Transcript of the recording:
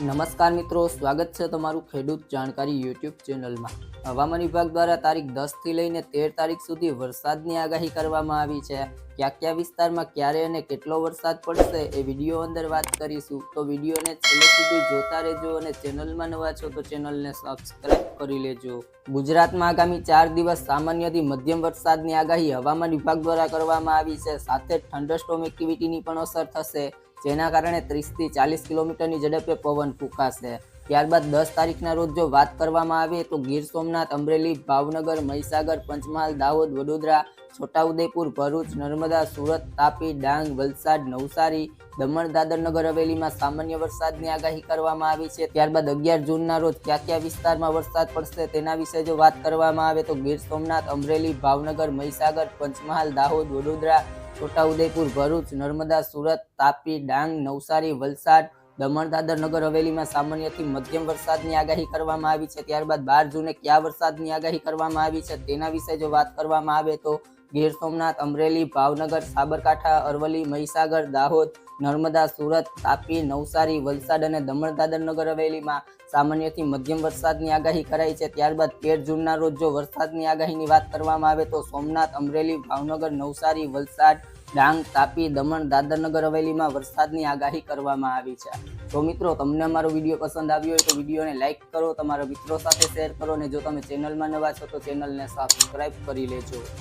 નમસ્કાર મિત્રો, સ્વાગત છે તમારું ખેડૂત જાણકારી યુટ્યુબ ચેનલમાં. હવામાન વિભાગ દ્વારા તારીખ દસથી લઈને તેર તારીખ સુધી વરસાદની આગાહી કરવામાં આવી છે. કયા કયા વિસ્તારમાં ક્યારે અને કેટલો વરસાદ પડશે એ વીડિયો અંદર વાત કરીશું. તો વિડીયોને છેલ્લે સુધી જોતા રહેજો અને ચેનલમાં નવા છો તો ચેનલને સબસ્ક્રાઈબ કરી લેજો. ગુજરાતમાં આગામી ચાર દિવસ સામાન્યથી મધ્યમ વરસાદની આગાહી હવામાન વિભાગ દ્વારા કરવામાં આવી છે. સાથે થંડરસ્ટોમ એક્ટિવિટીની પણ અસર થશે, જેના કારણે ત્રીસથી ચાલીસ કિલોમીટરની ઝડપે પવન ફૂંકાશે. ત્યારબાદ દસ તારીખના રોજ જો વાત કરવામાં આવે તો ગીર સોમનાથ, અમરેલી, ભાવનગર, મહીસાગર, પંચમહાલ, દાહોદ, વડોદરા, છોટાઉદેપુર, ભરૂચ, નર્મદા, સુરત, તાપી, ડાંગ, વલસાડ, નવસારી, દમણ દાદર નગર હવેલીમાં સામાન્ય વરસાદની આગાહી કરવામાં આવી છે. ત્યારબાદ અગિયાર જૂનના રોજ કયા કયા વિસ્તારમાં વરસાદ પડશે તેના વિશે જો વાત કરવામાં આવે તો ગીર સોમનાથ, અમરેલી, ભાવનગર, મહીસાગર, પંચમહાલ, દાહોદ, વડોદરા, છોટાઉદેપુર, ભરૂચ, નર્મદા, સુરત, તાપી, ડાંગ, નવસારી, વલસાડ દમણ દાદર નગર હવેલીમાં સામાન્યથી મધ્યમ વરસાદની આગાહી કરવામાં આવી છે. ત્યારબાદ બાર જૂને કયા વરસાદની આગાહી કરવામાં આવી છે તેના વિશે જો વાત કરવામાં આવે તો ગીર સોમનાથ, અમરેલી, ભાવનગર, સાબરકાંઠા, અરવલ્લી, મહીસાગર, દાહોદ, નર્મદા, સુરત, તાપી, નવસારી, વલસાડ અને દમણ દાદર નગર હવેલીમાં સામાન્યથી મધ્યમ વરસાદની આગાહી કરાઈ છે. ત્યારબાદ તેર જૂનના રોજ જો વરસાદની આગાહીની વાત કરવામાં આવે તો સોમનાથ, અમરેલી, ભાવનગર, નવસારી, વલસાડ ડાંગ, તાપી, દમણ, દાદરનગર હવેલીમાં વરસાદની આગાહી કરવામાં આવી છે. તો મિત્રો, તમને અમારો વીડિયો પસંદ આવ્યો હોય તો વિડીયોને લાઇક કરો, તમારા મિત્રો સાથે શેર કરો અને જો તમે ચેનલમાં નવા છો તો ચેનલને સબસ્ક્રાઈબ કરી લેજો.